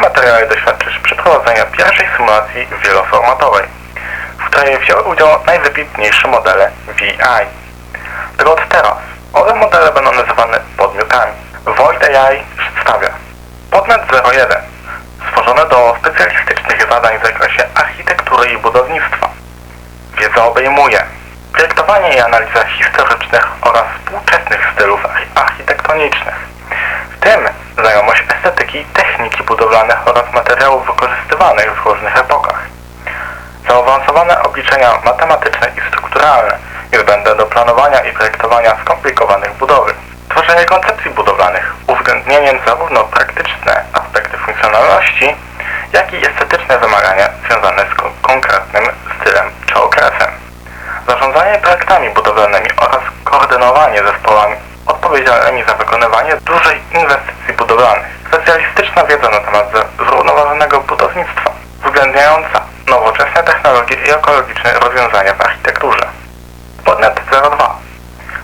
tym materiale doświadczysz przeprowadzenia pierwszej symulacji wieloformatowej, w której wzięły udział najwybitniejsze modele VI. Tak od teraz owe modele będą nazywane podmiotami. Void AI przedstawia podmiot 01 stworzony do specjalistycznych zadań w zakresie architektury i budownictwa. Wiedza obejmuje projektowanie i analiza historycznych oraz współczesnych stylów archi- architektonicznych, w tym znajomość estetyki, techniki budowlanych oraz materiałów wykorzystywanych w różnych epokach. Zaawansowane obliczenia matematyczne i strukturalne niezbędne do planowania i projektowania skomplikowanych budowy. Tworzenie koncepcji budowlanych, uwzględnieniem zarówno praktyczne aspekty funkcjonalności, jak i estetyczne wymagania związane z ko- konkretnym stylem czy okresem. Zarządzanie projektami budowlanymi oraz koordynowanie zespołami odpowiedzialnymi za wykonywanie dużej inwestycji budowlanych. Specjalistyczna wiedza na temat zrównoważonego budownictwa, uwzględniająca nowoczesne technologie i ekologiczne rozwiązania w architekturze. Podnet 02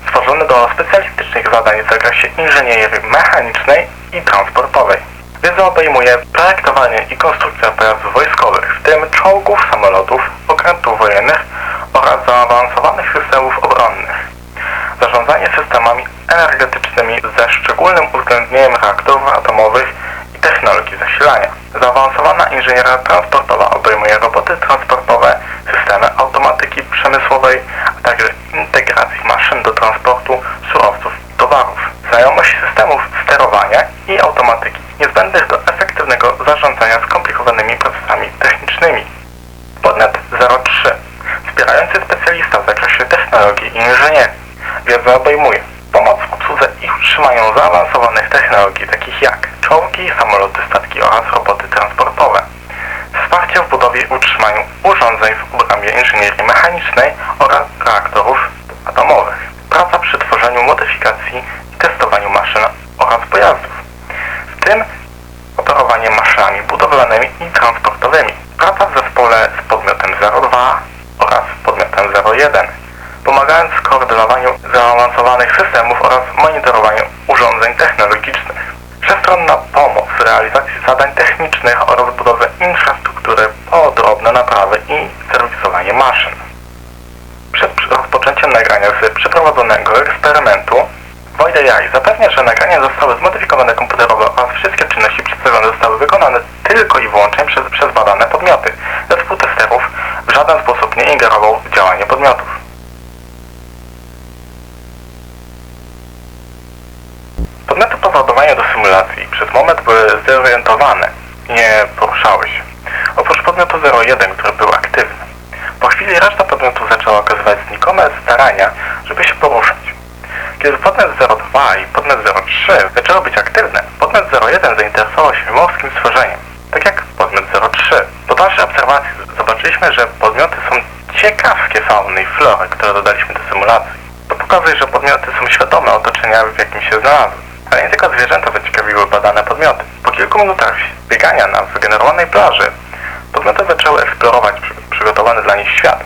stworzony do specjalistycznych zadań w zakresie inżynierii mechanicznej i transportowej. Wiedza obejmuje projektowanie i konstrukcję pojazdów wojskowych, w tym czołgów, samolotów, okrętów wojennych oraz zaawansowanych systemów obronnych. Zarządzanie systemami energetycznymi ze szczególnym uwzględnieniem reaktorów atomowych i technologii zasilania. Zaawansowana inżynieria transportowa obejmuje roboty transportowe, systemy automatyki przemysłowej, a także integracji maszyn do transportu surowców i towarów. Znajomość systemów sterowania i automatyki niezbędnych do efektywnego zarządzania skomplikowanymi procesami technicznymi. Podnet 03. Wspierający specjalista w zakresie technologii i inżynierii. Wiedza obejmuje utrzymaniu zaawansowanych technologii takich jak czołgi, samoloty, statki oraz roboty transportowe. Wsparcie w budowie i utrzymaniu urządzeń w obrębie inżynierii mechanicznej oraz reaktorów atomowych. Praca przy tworzeniu modyfikacji i testowaniu maszyn oraz pojazdów. W tym operowanie maszynami budowlanymi i transportowymi. Praca w zespole z podmiotem 02 oraz podmiotem 01, pomagając w koordynowaniu zaawansowanych systemów oraz monitorowaniu urządzeń technologicznych. Wszechstronna pomoc w realizacji zadań technicznych oraz budowę infrastruktury po drobne naprawy i serwisowanie maszyn. Przed rozpoczęciem nagrania z przeprowadzonego eksperymentu Void AI zapewnia, że nagrania zostały zmodyfikowane komputerowo oraz wszystkie czynności przedstawione zostały wykonane tylko i wyłącznie przez, przez badane podmioty. Zespół testerów w żaden sposób nie ingerował w działanie podmiotów. Podmioty po załadowaniu do symulacji przez moment były zorientowane i nie poruszały się. Oprócz podmiotu 01, który był aktywny. Po chwili reszta podmiotów zaczęła okazywać znikome starania, żeby się poruszać. Kiedy podmiot 02 i podmiot 03 zaczęły być aktywne, podmiot 01 zainteresował się morskim stworzeniem, tak jak podmiot 03. Po dalszej obserwacji zobaczyliśmy, że podmioty są ciekawskie fauny i flory, które dodaliśmy do symulacji. To pokazuje, że podmioty są świadome otoczenia, w jakim się znalazły. Nie tylko zwierzęta zaciekawiły badane podmioty. Po kilku minutach biegania na wygenerowanej plaży, podmioty zaczęły eksplorować przy, przygotowany dla nich świat.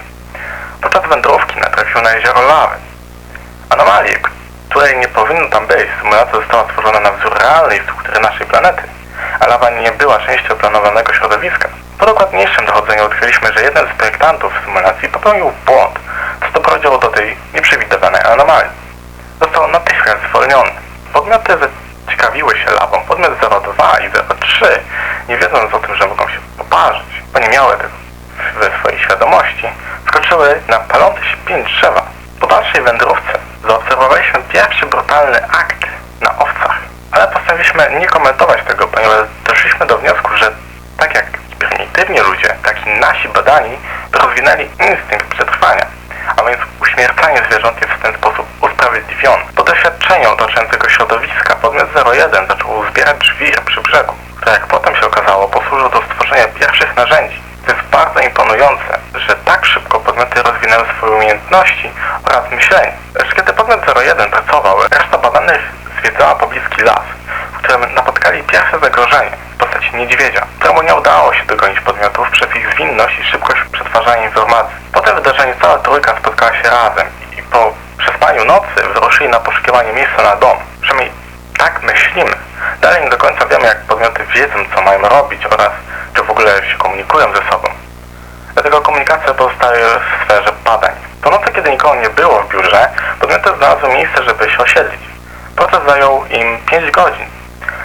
Podczas wędrówki natrafił na jezioro lawy. Anomalię, której nie powinno tam być, symulacja została stworzona na wzór realnej struktury naszej planety, a lawa nie była częścią planowanego środowiska. Po dokładniejszym dochodzeniu odkryliśmy, że jeden z projektantów symulacji popełnił błąd, co doprowadziło do tej nieprzewidywanej anomalii. Został natychmiast zwolniony. Podmioty zaciekawiły się lawą. Podmiot 02 i 03, nie wiedząc o tym, że mogą się poparzyć, bo nie miały tego we swojej świadomości, skoczyły na palący się pięć drzewa. Po dalszej wędrówce zaobserwowaliśmy pierwszy brutalny akt na owcach, ale postanowiliśmy nie komentować tego, ponieważ doszliśmy do wniosku, że tak jak prymitywni ludzie, tak i nasi badani rozwinęli instynkt przetrwania, a więc uśmiercanie zwierząt jest w ten sposób. Doświadczeniu otaczającego środowiska podmiot 01 zaczął zbierać żwir przy brzegu, które jak potem się okazało posłużył do stworzenia pierwszych narzędzi. To jest bardzo imponujące, że tak szybko podmioty rozwinęły swoje umiejętności oraz myślenie. Lecz kiedy podmiot 01 pracował, reszta badanych zwiedzała pobliski las, w którym napotkali pierwsze zagrożenie w postaci niedźwiedzia, któremu nie udało się dogonić podmiotów przez ich zwinność i szybkość przetwarzania informacji. Po tym wydarzeniu cała trójka spotkała się razem i po przespaniu nocy wyruszyli na poszukiwanie miejsca na dom. Przynajmniej tak myślimy. Dalej nie do końca wiemy, jak podmioty wiedzą, co mają robić oraz czy w ogóle się komunikują ze sobą. Dlatego komunikacja pozostaje w sferze badań. Po nocy, kiedy nikogo nie było w biurze, podmioty znalazły miejsce, żeby się osiedlić. Proces zajął im 5 godzin.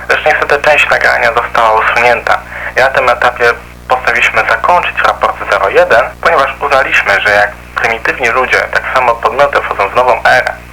Lecz niestety część nagrania została usunięta i na tym etapie postanowiliśmy zakończyć raport 01, ponieważ uznaliśmy, że jak prymitywni ludzie, tak samo podmioty wchodzą w nową erę